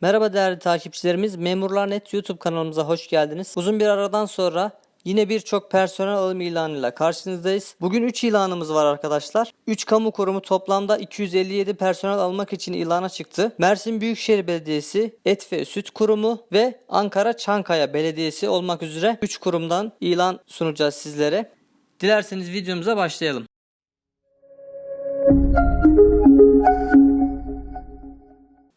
Merhaba değerli takipçilerimiz. Memurlar.net YouTube kanalımıza hoş geldiniz. Uzun bir aradan sonra yine birçok personel alım ilanıyla karşınızdayız. Bugün 3 ilanımız var arkadaşlar. 3 kamu kurumu toplamda 257 personel almak için ilana çıktı. Mersin Büyükşehir Belediyesi, Et ve Süt Kurumu ve Ankara Çankaya Belediyesi olmak üzere 3 kurumdan ilan sunacağız sizlere. Dilerseniz videomuza başlayalım.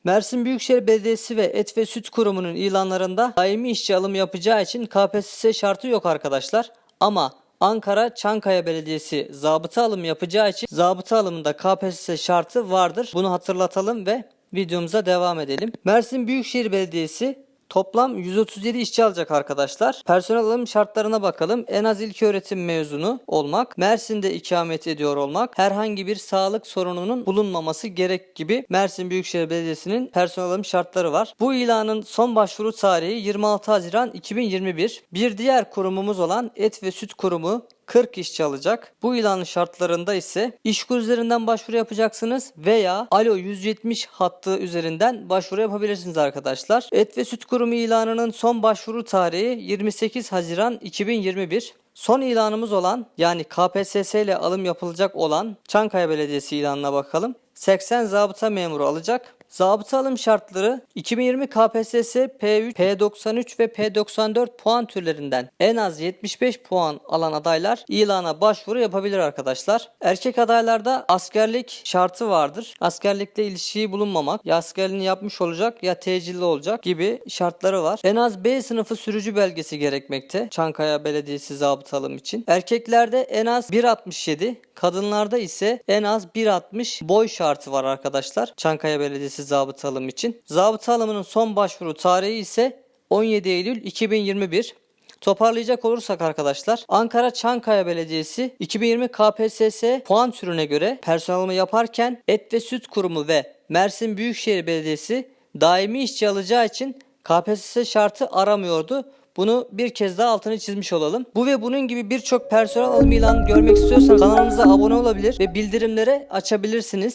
Mersin Büyükşehir Belediyesi ve Et ve Süt Kurumu'nun ilanlarında daimi işçi alım yapacağı için KPSS şartı yok arkadaşlar. Ama Ankara Çankaya Belediyesi zabıta alım yapacağı için zabıta alımında KPSS şartı vardır. Bunu hatırlatalım ve videomuza devam edelim. Mersin Büyükşehir Belediyesi Toplam 137 işçi alacak arkadaşlar. Personel alım şartlarına bakalım. En az ilköğretim mezunu olmak, Mersin'de ikamet ediyor olmak, herhangi bir sağlık sorununun bulunmaması gerek gibi Mersin Büyükşehir Belediyesi'nin personel alım şartları var. Bu ilanın son başvuru tarihi 26 Haziran 2021. Bir diğer kurumumuz olan Et ve Süt Kurumu 40 işçi alacak. Bu ilanın şartlarında ise işkur üzerinden başvuru yapacaksınız veya Alo 170 hattı üzerinden başvuru yapabilirsiniz arkadaşlar. Et ve Süt Kurumu ilanının son başvuru tarihi 28 Haziran 2021. Son ilanımız olan yani KPSS ile alım yapılacak olan Çankaya Belediyesi ilanına bakalım. 80 zabıta memuru alacak. Zabıta alım şartları 2020 KPSS P3, P93 ve P94 puan türlerinden en az 75 puan alan adaylar ilana başvuru yapabilir arkadaşlar. Erkek adaylarda askerlik şartı vardır. Askerlikle ilişiği bulunmamak, ya askerliğini yapmış olacak ya tecilli olacak gibi şartları var. En az B sınıfı sürücü belgesi gerekmekte Çankaya Belediyesi zabıta alım için. Erkeklerde en az 1.67, kadınlarda ise en az 1.60 boy şartı var arkadaşlar. Çankaya Belediyesi zabıta alım için. Zabıta alımının son başvuru tarihi ise 17 Eylül 2021. Toparlayacak olursak arkadaşlar Ankara Çankaya Belediyesi 2020 KPSS puan türüne göre personel alımı yaparken Et ve Süt Kurumu ve Mersin Büyükşehir Belediyesi daimi işçi alacağı için KPSS şartı aramıyordu. Bunu bir kez daha altını çizmiş olalım. Bu ve bunun gibi birçok personel alım ilanı görmek istiyorsanız kanalımıza abone olabilir ve bildirimleri açabilirsiniz.